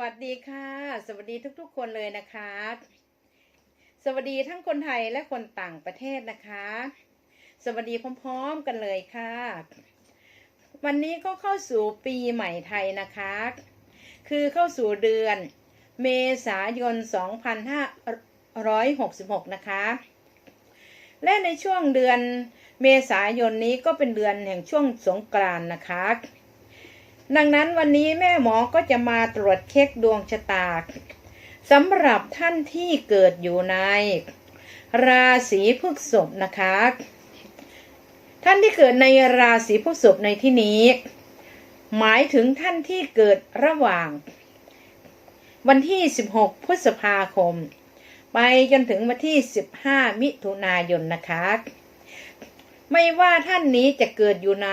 วัสดีค่ะ สวัสดีทุกๆ คนเลยนะคะ สวัสดีทั้งคนไทยและคนต่างประเทศนะคะ สวัสดีพร้อมๆกันเลยค่ะ วันนี้ก็เข้าสู่ปีใหม่ไทยนะคะ คือเข้าสู่เดือน เมษายน 2566 นะคะ และในช่วงเดือนเมษายนนี้ก็เป็นเดือนแห่งช่วงสงกรานต์นะคะ ดังนั้นวันนี้แม่หมอก็จะมาตรวจเช็คดวงชะตาสำหรับท่านที่เกิดอยู่ใน ราศีพฤษภนะคะ ท่านที่เกิดในราศีพฤษภในที่นี้ หมายถึงท่านที่เกิดระหว่าง วันที่ 16 พฤษภาคม ไปจนถึงวันที่ 15 มิถุนายนนะคะ ไม่ว่าท่านนี้จะเกิดอยู่ใน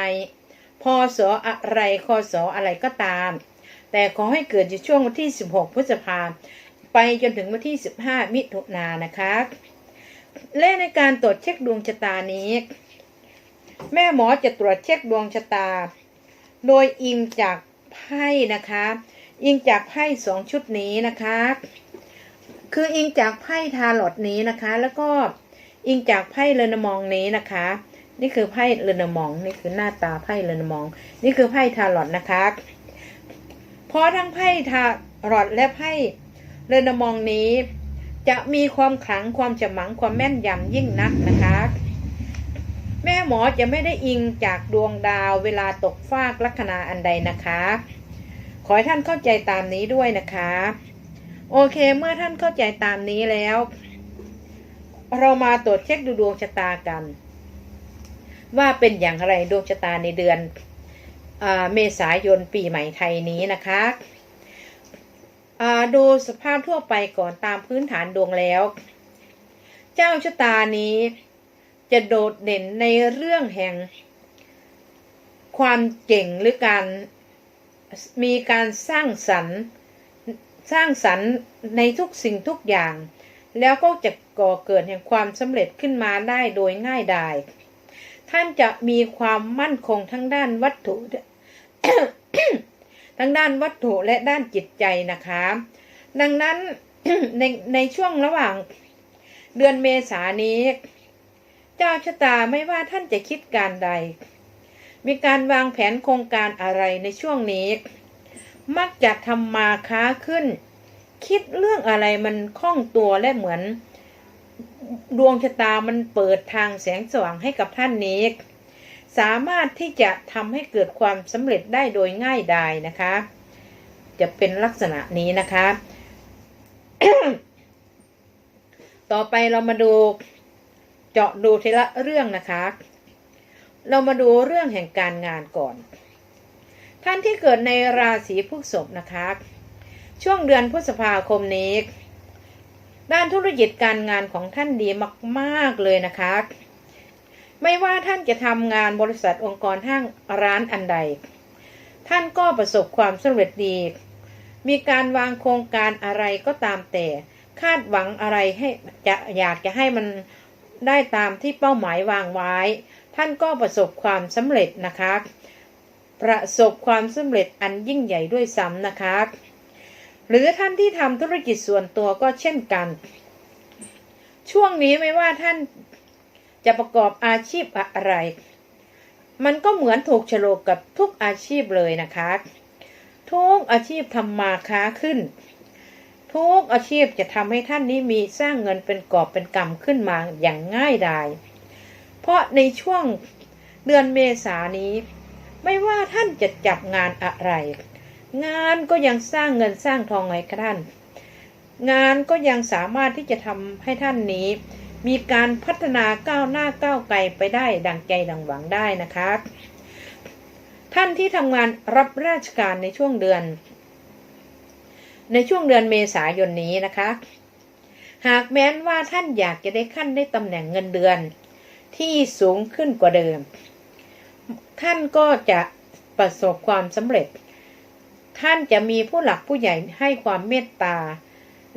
พศอะไรคศอะไรก็ตาม แต่ขอให้เกิดอยู่ช่วงวันที่ 16 พฤษภาไปจนถึงวันที่ 15 มิถุนายนนะคะ และในการตรวจเช็คดวงชะตานี้ แม่หมอจะตรวจเช็คดวงชะตา โดยอิงจากไพ่นะคะ อิงจากไพ่สองชุดนี้นะคะ คืออิงจากไพ่ทาร์ลอตนี้นะคะ แล้วก็อิงจากไพ่เรนมองนี้นะคะ นี่คือไพ่เรนมอง นี่คือหน้าตาไพ่เรนมอง นี่คือไพ่ทาร์ลอตนะคะเพราะทั้งไพ่ทาร์ลอตและไพ่เรนมองนี้ จะมีความขลังความฉมังความแม่นยำยิ่งนักนะคะ แม่หมอจะไม่ได้อิงจากดวงดาวเวลาตกฟากลัคนาอันใดนะคะ ขอให้ท่านเข้าใจตามนี้ด้วยนะคะ โอเคเมื่อท่านเข้าใจตามนี้แล้ว เรามาตรวจเช็คดูดวงชะตากัน ว่าเป็นอย่างไรดวงชะตาในเดือนเมษายนปีใหม่ไทยนี้นะคะดูสภาพทั่วไปก่อนตามพื้นฐานดวงแล้ว เจ้าชะตานี้จะโดดเด่นในเรื่องแห่ง ความเก่งหรือการมีการสร้างสรรค์สร้างสรรค์ในทุกสิ่งทุกอย่าง แล้วก็จะก่อเกิดแห่งความสำเร็จขึ้นมาได้โดยง่ายดาย ท่านจะมีความมั่นคงทั้งด้านวัตถุ ทั้งด้านวัตถุและด้านจิตใจนะคะ ดังนั้นในในช่วงระหว่างเดือนเมษานี้ เจ้าชะตาไม่ว่าท่านจะคิดการใด มีการวางแผนโครงการอะไรในช่วงนี้ มักจะทำมาค้าขึ้น คิดเรื่องอะไรมันคล่องตัวและเหมือน ดวงชะตามันเปิดทางแสงสว่างให้กับท่านนี้ สามารถที่จะทำให้เกิดความสำเร็จได้โดยง่ายดายนะคะ จะเป็นลักษณะนี้นะคะ ต่อไปเรามาดูเจาะดูทีละเรื่องนะคะ เรามาดูเรื่องแห่งการงานก่อน ท่านที่เกิดในราศีพฤษภนะคะ ช่วงเดือนพฤษภาคมนี้ ด้านธุรกิจการงานของท่านดีมากๆเลยนะคะ ไม่ว่าท่านจะทำงานบริษัทองค์กรห้างร้านอันใด ท่านก็ประสบความสำเร็จดี มีการวางโครงการอะไรก็ตามแต่ คาดหวังอะไรให้จะอยากจะให้มันได้ตามที่เป้าหมายวางไว้ ท่านก็ประสบความสำเร็จนะคะ ประสบความสำเร็จอันยิ่งใหญ่ด้วยซ้ำนะคะ หรือท่านที่ทำธุรกิจส่วนตัวก็เช่นกัน ช่วงนี้ไม่ว่าท่านจะประกอบอาชีพอะไร มันก็เหมือนถูกฉลกกับทุกอาชีพเลยนะคะ ทุกอาชีพทำมาค้าขึ้น ทุกอาชีพจะทำให้ท่านนี้มีสร้างเงินเป็นกอบเป็นกำขึ้นมาอย่างง่ายดายเพราะในช่วงเดือนเมษานี้ ไม่ว่าท่านจะจับงานอะไร งานก็ยังสร้างเงินสร้างทองให้ท่าน งานก็ยังสามารถที่จะทำให้ท่านนี้ มีการพัฒนาก้าวหน้าก้าวไกลไปได้ดังใจดังหวังได้นะคะ ท่านที่ทำงานรับราชการในช่วงเดือน ในช่วงเดือนเมษายนนี้นะคะ หากแม้นว่าท่านอยากจะได้ขั้นได้ตำแหน่งเงินเดือนที่สูงขึ้นกว่าเดิม ท่านก็จะประสบความสำเร็จ ท่านจะมีผู้หลักผู้ใหญ่ให้ความเมตตา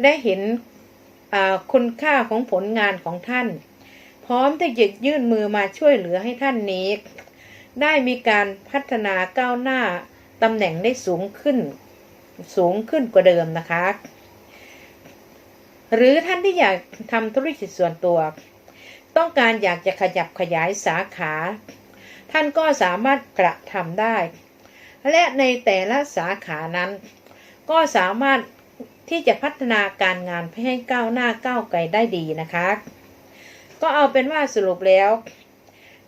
และเห็นคุณค่าของผลงานของท่าน พร้อมที่จะยื่นมือมาช่วยเหลือให้ท่านนี้ ได้มีการพัฒนาก้าวหน้าตำแหน่งได้สูงขึ้น สูงขึ้นกว่าเดิมนะคะ หรือท่านที่อยากทำธุรกิจส่วนตัว ต้องการอยากจะขยับขยายสาขา ท่านก็สามารถกระทำได้ และในแต่ละสาขานั้น ก็สามารถที่จะพัฒนาการงานให้ก้าวหน้าก้าวไกลได้ดีนะคะ ก็เอาเป็นว่าสรุปแล้ว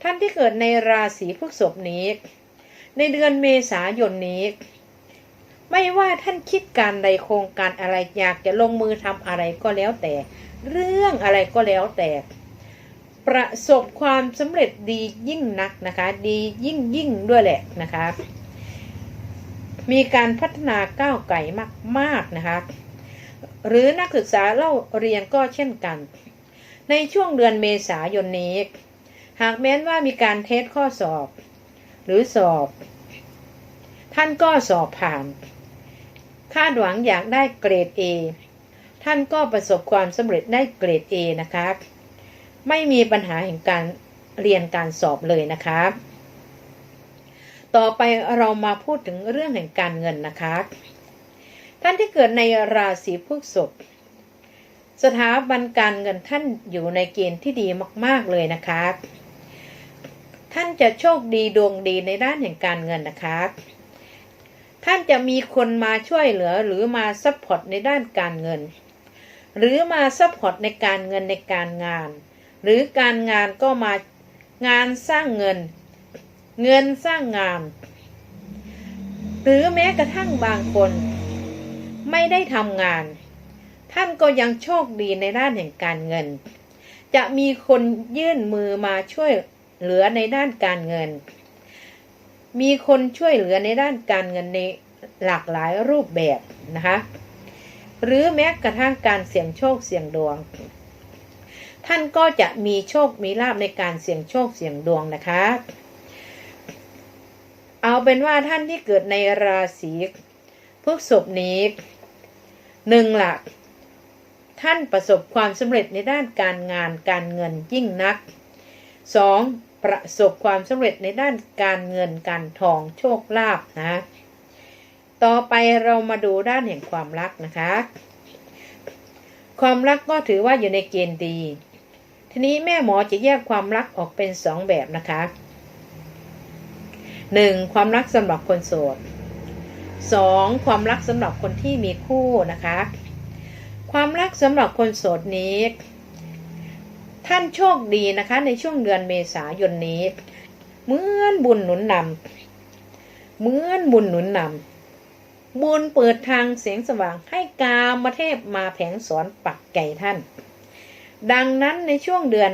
ท่านที่เกิดในราศีพฤษภนี้ ในเดือนเมษายนนี้ ไม่ว่าท่านคิดการใดโครงการอะไรอยากจะลงมือทำอะไรก็แล้วแต่ เรื่องอะไรก็แล้วแต่ ประสบความสำเร็จดียิ่งนักนะคะ ดียิ่งยิ่งด้วยแหละนะคะ มีการพัฒนาก้าวไกลมากๆนะคะหรือนักศึกษาเล่าเรียนก็เช่นกัน ในช่วงเดือนเมษายนนี้ หากแม้นว่ามีการเทสข้อสอบ หรือสอบ ท่านก็สอบผ่าน คาดหวังอยากได้เกรด A ท่านก็ประสบความสำเร็จได้เกรด A นะคะ ไม่มีปัญหาแห่งการเรียนการสอบเลยนะคะ ต่อไปเรามาพูดถึงเรื่องแห่งการเงินนะคะ ท่านที่เกิดในราศีพฤษภสถาบันการเงินท่านอยู่ในเกณฑ์ที่ดีมาก ๆ เลยนะคะ ท่านจะโชคดีดวงดีในด้านแห่งการเงินนะคะ ท่านจะมีคนมาช่วยเหลือหรือมาซัพพอร์ตในด้านการเงิน หรือมาซัพพอร์ตในการเงินในการงาน หรือการงานก็มางานสร้างเงิน เงินสร้างงาน หรือแม้กระทั่งบางคน ไม่ได้ทำงาน ท่านก็ยังโชคดีในด้านแห่งการเงิน จะมีคนยื่นมือมาช่วยเหลือในด้านการเงิน มีคนช่วยเหลือในด้านการเงินในหลากหลายรูปแบบนะคะ หรือแม้กระทั่งการเสี่ยงโชคเสี่ยงดวง ท่านก็จะมีโชคมีลาบในการเสี่ยงโชคเสี่ยงดวงนะคะ เอาเป็นว่าท่านที่เกิดในราศีพฤษภนี้หนึ่งหลักท่านประสบความสำเร็จในด้านการงานการเงินยิ่งนัก 2. ประสบความสำเร็จในด้านการเงินการทองโชคลาภนะ ต่อไปเรามาดูด้านแห่งความรักนะคะ ความรักก็ถือว่าอยู่ในเกณฑ์ดี ทีนี้แม่หมอจะแยกความรักออกเป็นสองแบบนะคะ 1. ความรักสำหรับคนโสด 2. ความรักสำหรับคนที่มีคู่นะคะ ความรักสำหรับคนโสดนี้ ท่านโชคดีนะคะในช่วงเดือนเมษายนนี้ เหมือนบุญหนุนนำเหมือนบุญหนุนนำบุญเปิดทางเสียงสว่างให้กามเทพมาแผงสอนปักไก่ท่าน ดังนั้นในช่วงเดือน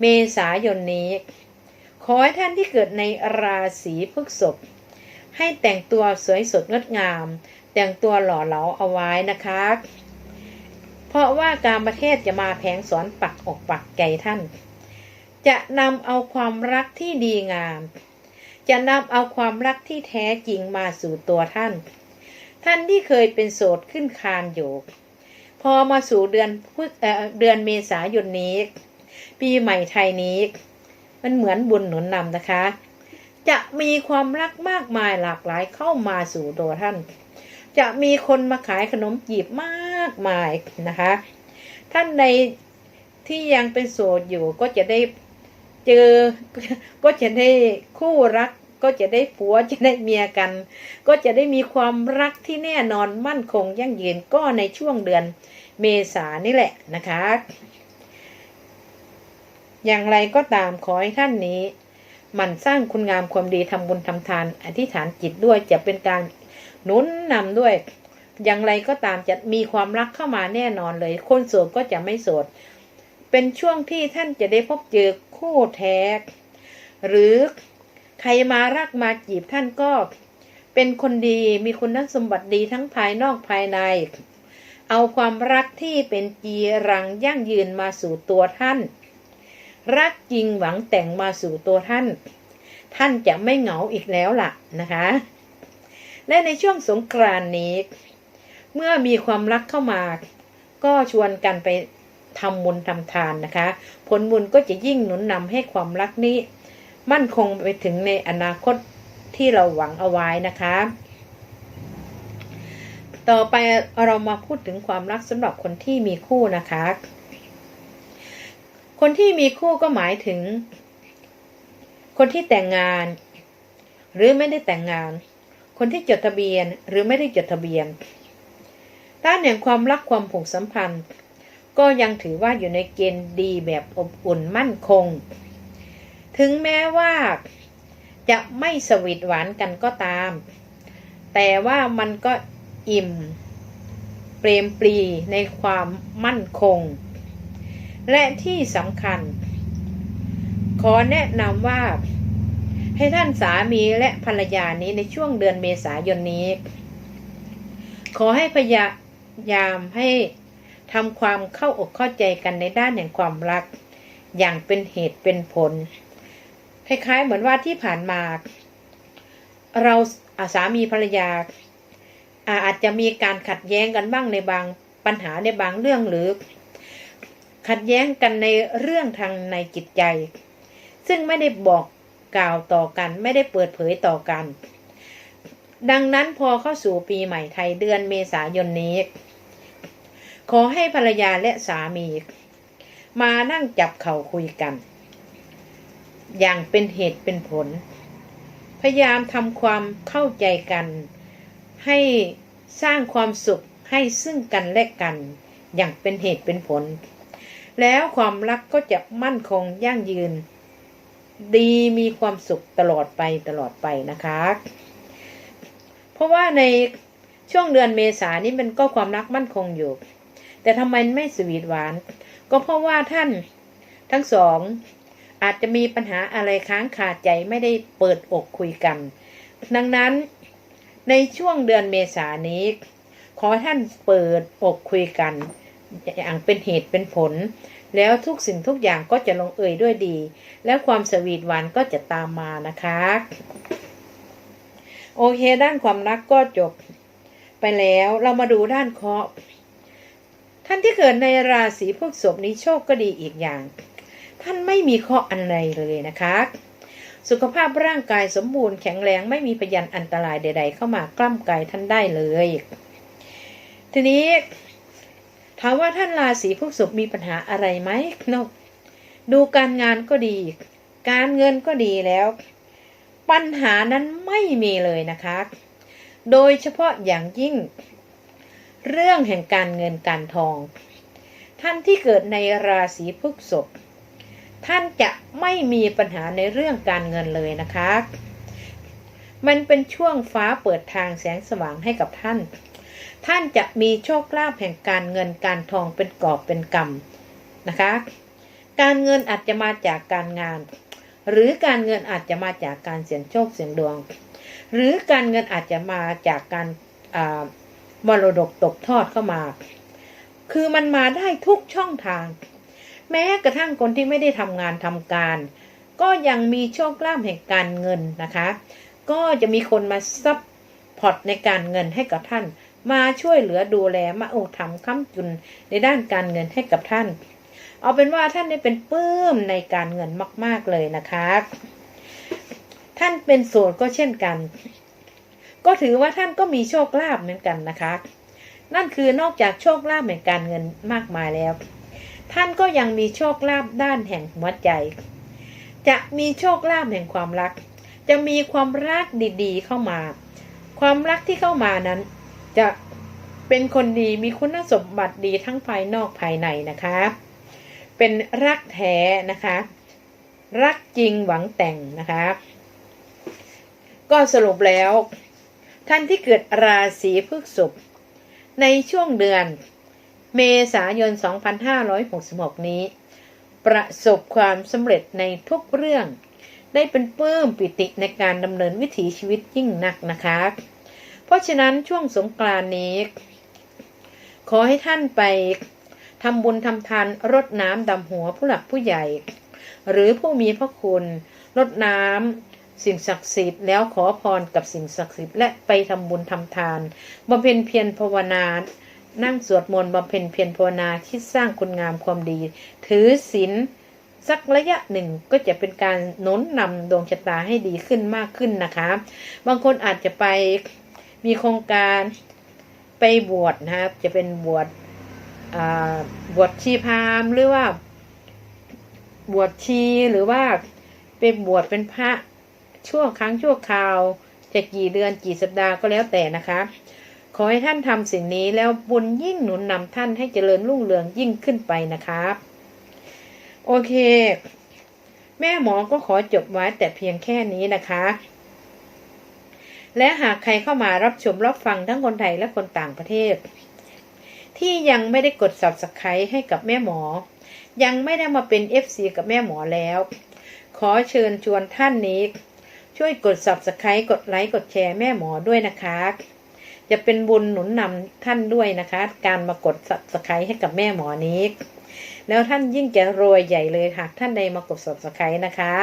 เมษายนนี้ ขอให้ท่านที่เกิดในราศีพฤษภให้แต่งตัวสวยสดงดงาม แต่งตัวหล่อเหลาเอาไว้นะคะ เพราะว่าการประเทศจะมาแผงสอนปักอกปักใจท่าน จะนำเอาความรักที่ดีงาม จะนำเอาความรักที่แท้จริงมาสู่ตัวท่าน ท่านที่เคยเป็นโสดขึ้นคานอยู่ พอมาสู่เดือนพฤษเออเดือนเมษายนนี้ ปีใหม่ไทยนี้ มันเหมือนบุญหนุนนำนะคะ จะมีความรักมากมายหลากหลายเข้ามาสู่ตัวท่าน จะมีคนมาขายขนมจีบมากมายนะคะ ท่านใดที่ยังเป็นโสดอยู่ก็จะได้เจอ ก็จะได้คู่รักก็จะได้ผัวจะได้เมียกัน ก็จะได้มีความรักที่แน่นอนมั่นคงยั่งยืนก็ในช่วงเดือนเมษานี่แหละนะคะ อย่างไรก็ตามขอให้ท่านนี้ มันสร้างคุณงามความดีทำบุญทำทาน อธิษฐานจิตด้วยจะเป็นการหนุนนำด้วย อย่างไรก็ตามจะมีความรักเข้ามาแน่นอนเลย คนโสดก็จะไม่โสด เป็นช่วงที่ท่านจะได้พบเจอคู่แท้หรือใครมารักมาจีบท่านก็เป็นคนดีมีคุณสมบัติดีทั้งภายนอกภายใน เอาความรักที่เป็นจีรังยั่งยืนมาสู่ตัวท่าน รักจริงหวังแต่งมาสู่ตัวท่าน ท่านจะไม่เหงาอีกแล้วล่ะนะคะ และในช่วงสงกรานนี้ เมื่อมีความรักเข้ามา ก็ชวนกันไปทำบุญทำทานนะคะ ผลบุญก็จะยิ่งหนุนนำให้ความรักนี้ มั่นคงไปถึงในอนาคตที่เราหวังเอาไว้นะคะ ต่อไปเรามาพูดถึงความรักสำหรับคนที่มีคู่นะคะ คนที่มีคู่ก็หมายถึง คนที่แต่งงาน หรือไม่ได้แต่งงาน คนที่จดทะเบียนหรือไม่ได้จดทะเบียน ด้านแห่งความรักความผูกสัมพันธ์ ก็ยังถือว่าอยู่ในเกณฑ์ดีแบบอบอุ่นมั่นคง ถึงแม้ว่าจะไม่สวีทหวานกันก็ตาม แต่ว่ามันก็อิ่ม เปรมปรีในความมั่นคง และที่สำคัญ ขอแนะนำว่า ให้ท่านสามีและภรรยานี้ในช่วงเดือนเมษายนนี้ ขอให้พยายามให้ทำความเข้าอกเข้าใจกันในด้านแห่งความรัก อย่างเป็นเหตุเป็นผล คล้ายๆเหมือนว่าที่ผ่านมา เราอาสามีภรรยาอาอาจจะมีการขัดแย้งกันบ้างในบางปัญหาในบางเรื่องหรือ ขัดแย้งกันในเรื่องทางในจิตใจ ซึ่งไม่ได้บอกกล่าวต่อกัน ไม่ได้เปิดเผยต่อกัน ดังนั้นพอเข้าสู่ปีใหม่ไทยเดือนเมษายนนี้ ขอให้ภรรยาและสามี มานั่งจับเข่าคุยกัน อย่างเป็นเหตุเป็นผล พยายามทำความเข้าใจกัน ให้สร้างความสุขให้ซึ่งกันและกัน อย่างเป็นเหตุเป็นผล แล้วความรักก็จะมั่นคงยั่งยืน ดีมีความสุขตลอดไปตลอดไปนะคะ เพราะว่าในช่วงเดือนเมษานี้มันก็ความรักมั่นคงอยู่ แต่ทำไมไม่สวีทหวาน ก็เพราะว่าท่านทั้งสองอาจจะมีปัญหาอะไรค้างคาใจไม่ได้เปิดอกคุยกัน ดังนั้นในช่วงเดือนเมษานี้ ขอท่านเปิดอกคุยกัน อย่างเป็นเหตุเป็นผล แล้วทุกสิ่งทุกอย่างก็จะลงเอยด้วยดี และความสวีทหวานก็จะตามมานะคะ โอเค ด้านความรักก็จบไปแล้วเรามาดูด้านเคราะห์ท่านที่เกิดในราศีพฤษภนี้โชคก็ดีอีกอย่าง ท่านไม่มีเคราะห์อันใดเลยนะคะ สุขภาพร่างกายสมบูรณ์แข็งแรงไม่มีพยันอันตรายใด ๆ เข้ามากล้ำกายท่านได้เลย ทีนี้ ถามว่าท่านราศีพฤษภมีปัญหาอะไรไหมนกดูการงานก็ดี การเงินก็ดีแล้ว ปัญหานั้นไม่มีเลยนะคะ โดยเฉพาะอย่างยิ่ง เรื่องแห่งการเงินการทอง ท่านที่เกิดในราศีพฤษภท่านจะไม่มีปัญหาในเรื่องการเงินเลยนะคะ มันเป็นช่วงฟ้าเปิดทางแสงสว่างให้กับท่าน ท่านจะมีโชคลาภแห่งการเงินการทองเป็นกอบเป็นกำนะคะ การเงินอาจจะมาจากการงาน หรือการเงินอาจจะมาจากการเสี่ยงโชคเสี่ยงดวง หรือการเงินอาจจะมาจากการมรดกตกทอดเข้ามา คือมันมาได้ทุกช่องทาง แม้กระทั่งคนที่ไม่ได้ทำงานทำการ ก็ยังมีโชคลาภแห่งการเงินนะคะ ก็จะมีคนมาซับพอร์ตในการเงินให้กับท่าน มาช่วยเหลือดูแลมาอุทำค้ำจุนในด้านการเงินให้กับท่าน เอาเป็นว่าท่านได้เป็นปื้มในการเงินมาก ๆเลยนะคะท่านเป็นโสดก็เช่นกัน ก็ถือว่าท่านก็มีโชคลาภเหมือนกันนะคะ นั่นคือนอกจากโชคลาภแห่งการเงินมากมายแล้ว ท่านก็ยังมีโชคลาภด้านแห่งหัวใจ จะมีโชคลาภแห่งความรัก จะมีความรักดีๆเข้ามา ความรักที่เข้ามานั้น จะเป็นคนดีมีคุณสมบัติดีทั้งภายนอกภายในนะคะ เป็นรักแท้นะคะ รักจริงหวังแต่งนะคะ ก็สรุปแล้ว ท่านที่เกิดราศีพฤษภในช่วงเดือนเมษายน 2566 นี้ ประสบความสำเร็จในทุกเรื่อง ได้เป็นปลื้มปิติในการดำเนินวิถีชีวิตยิ่งนักนะคะ เพราะฉะนั้นช่วงสงกรานต์นี้ ขอให้ท่านไปทำบุญทำทานรดน้ำดำหัวผู้หลักผู้ใหญ่ หรือผู้มีพระคุณรดน้ำสิ่งศักดิ์สิทธิ์แล้วขอพรกับสิ่งศักดิ์สิทธิ์และไปทำบุญทำทานบำเพ็ญเพียรภาวนานั่งสวดมนต์บำเพ็ญเพียรภาวนาคิดสร้างคุณงามความดี ถือศีลสักระยะหนึ่งก็จะเป็นการหนุนนำดวงชะตาให้ดีขึ้นมากขึ้นนะคะ บางคนอาจจะไป มีโครงการไปบวชนะครับ จะเป็นบวชบวชชีพราหมณ์หรือว่า บวชชีหรือว่าเป็นบวชเป็นพระชั่วครั้งชั่วคราวจะกี่เดือนกี่สัปดาห์ก็แล้วแต่นะคะ ขอให้ท่านทำสิ่งนี้แล้วบุญยิ่งหนุนนำท่านให้เจริญรุ่งเรืองยิ่งขึ้นไปนะครับ โอเค แม่หมอก็ขอจบไว้แต่เพียงแค่นี้นะคะ และหากใครเข้ามารับชมรับฟังทั้งคนไทยและคนต่างประเทศ ที่ยังไม่ได้กด subscribe ให้กับแม่หมอ ยังไม่ได้มาเป็น FC กับแม่หมอแล้ว ขอเชิญชวนท่านนี้ ช่วยกด subscribe กดไลค์กดแชร์แม่หมอด้วยนะคะ จะเป็นบุญหนุนนำท่านด้วยนะคะ การมากด subscribe ให้กับแม่หมอนี้ แล้วท่านยิ่งจะรวยใหญ่เลยหากท่านใดมากด subscribe นะคะ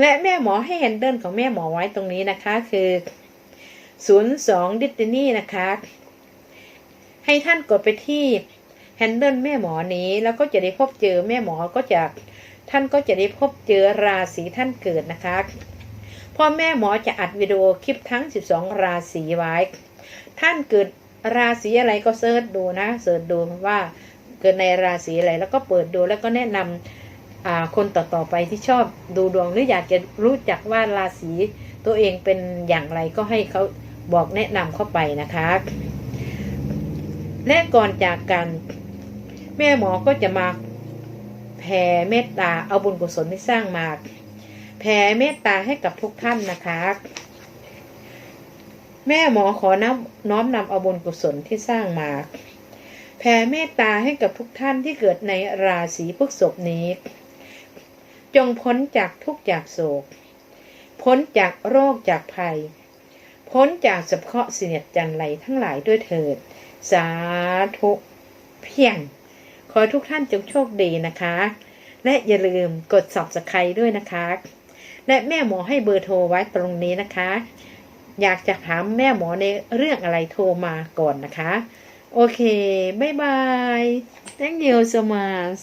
และแม่หมอให้แฮนเดิลของแม่หมอไว้ตรงนี้นะคะคือ02ดิสตินี่นะคะ ให้ท่านกดไปที่แฮนเดิลแม่หมอนี้แล้วก็จะได้พบเจอแม่หมอก็จะท่านก็จะได้พบเจอราศีท่านเกิดนะคะพ่อแม่หมอจะอัดวิดีโอคลิปทั้ง 12 ราศีไว้ ท่านเกิดราศีอะไรก็เสิร์ชดูนะเสิร์ชดูว่าเกิดในราศีอะไรแล้วก็เปิดดูแล้วก็แนะนำอ่า คนต่อๆไปที่ชอบดูดวงหรืออยากจะรู้จักว่าราศีตัวเองเป็นอย่างไรก็ให้เขาบอกแนะนำเข้าไปนะคะ และก่อนจากกัน แม่หมอก็จะมาแผ่เมตตาเอาบุญกุศลที่สร้างมาแผ่เมตตาให้กับทุกท่านนะคะ แม่หมอขอน้อมน้อมนำเอาบุญกุศลที่สร้างมาแผ่เมตตาให้กับทุกท่านที่เกิดในราศีพฤษภนี้ จงพ้นจากทุกจากโศก พ้นจากโรคจากภัย พ้นจากสเคราะห์เสียดจันไรทั้งหลายด้วยเถิด สาธุเพียง ขอทุกท่านจงโชคดีนะคะ และอย่าลืมกด subscribe ด้วยนะคะ และแม่หมอให้เบอร์โทรไว้ตรงนี้นะคะ อยากจะถามแม่หมอในเรื่องอะไรโทรมาก่อนนะคะ โอเค บ๊ายบาย thank you so much